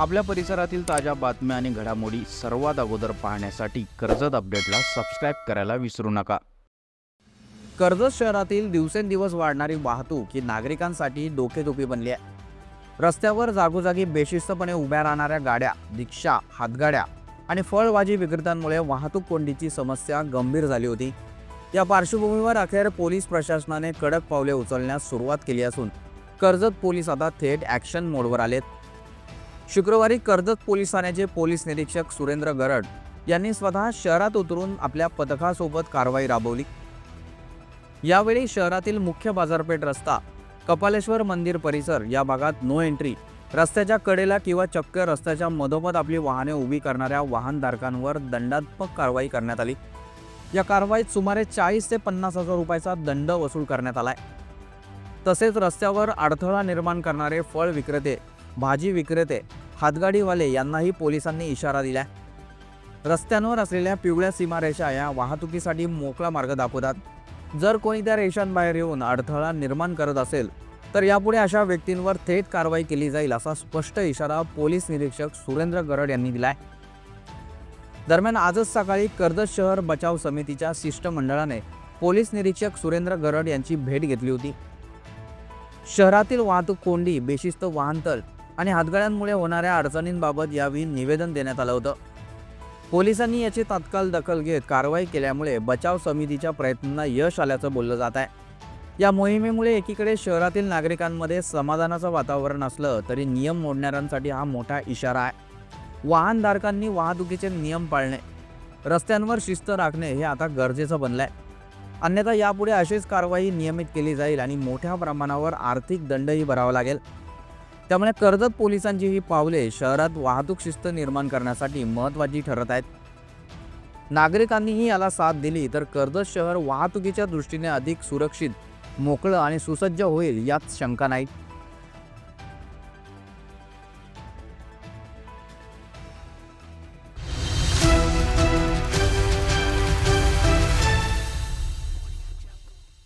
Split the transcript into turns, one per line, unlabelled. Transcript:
आपल्या परिसरातील ताज्या बातम्या आणि घडामोडी सर्वात अगोदर पाहण्यासाठी कर्जत अपडेटला सबस्क्राईब करायला विसरू नका. कर्जत शहरातील दिवसेंदिवस वाढणारी वाहतूक ही नागरिकांसाठी डोकेदुखी बनली आहे. रस्त्यावर जागोजागी बेशिस्तपणे उभ्या राहणाऱ्या गाड्या रिक्षा हातगाड्या आणि फळभाजी विक्रेत्यांमुळे वाहतूक कोंडीची समस्या गंभीर झाली होती. या पार्श्वभूमीवर अखेर पोलीस प्रशासनाने कडक पावले उचलण्यास सुरुवात केली असून कर्जत पोलीस आता थेट ॲक्शन मोडवर आलेत. शुक्रवारी कर्जत पोलीस ठाण्याचे पोलीस निरीक्षक सुरेंद्र गरड यांनी स्वतः शहरात उतरून आपल्या पथकासोबत कारवाई राबवली. यावेळी शहरातील मुख्य बाजारपेठ रस्ता कपालेश्वर मंदिर परिसर या भागात नो एंट्री रस्त्याच्या कडेला किंवा चक्क रस्त्याच्या मधोमध आपली वाहने उभी करणाऱ्या वाहनधारकांवर दंडात्मक कारवाई करण्यात आली. या कारवाईत सुमारे चाळीस ते पन्नास हजार रुपयाचा दंड वसूल करण्यात आलाय. तसेच रस्त्यावर अडथळा निर्माण करणारे फळ विक्रेते भाजी विक्रेते हातगाडीवाले यांनाही पोलिसांनी इशारा दिला रस्त्यांवर असलेल्या पिवळ्या सीमारेषा या वाहतुकीसाठी मोकळा मार्ग दाखवतात. जर कोणी त्या रेषांबाहेर येऊन अडथळा निर्माण करत असेल तर यापुढे अशा व्यक्तींवर थेट कारवाई केली जाईल असा स्पष्ट इशारा पोलीस निरीक्षक सुरेंद्र गरड यांनी दिलाय. दरम्यान आजच सकाळी कर्जत शहर बचाव समितीच्या शिष्टमंडळाने पोलीस निरीक्षक सुरेंद्र गरड यांची भेट घेतली होती. शहरातील वाहतूक कोंडी बेशिस्त वाहनतळ आणि हातगाड्यांमुळे होणाऱ्या अडचणींबाबत यावेळी निवेदन देण्यात आलं होतं. पोलिसांनी याची तात्काळ दखल घेत कारवाई केल्यामुळे बचाव समितीच्या प्रयत्नांना यश आल्याचं बोललं जात आहे. या मोहिमेमुळे एकीकडे शहरातील नागरिकांमध्ये समाधानाचं वातावरण असलं तरी नियम मोडणाऱ्यांसाठी हा मोठा इशारा आहे. वाहनधारकांनी वाहतुकीचे नियम पाळणे रस्त्यांवर शिस्त राखणे हे आता गरजेचं बनलं आहे अन्यथा यापुढे अशीच कारवाई नियमित केली जाईल आणि मोठ्या प्रमाणावर आर्थिक दंडही भरावा लागेल. त्यामुळे कर्जत पोलिसांची ही पावले शहरात वाहतूक शिस्त निर्माण करण्यासाठी महत्त्वाची ठरत आहेत. नागरिकांनीही याला साथ दिली तर कर्जत शहर वाहतुकीच्या दृष्टीने अधिक सुरक्षित मोकळं आणि सुसज्ज होईल यात शंका नाही.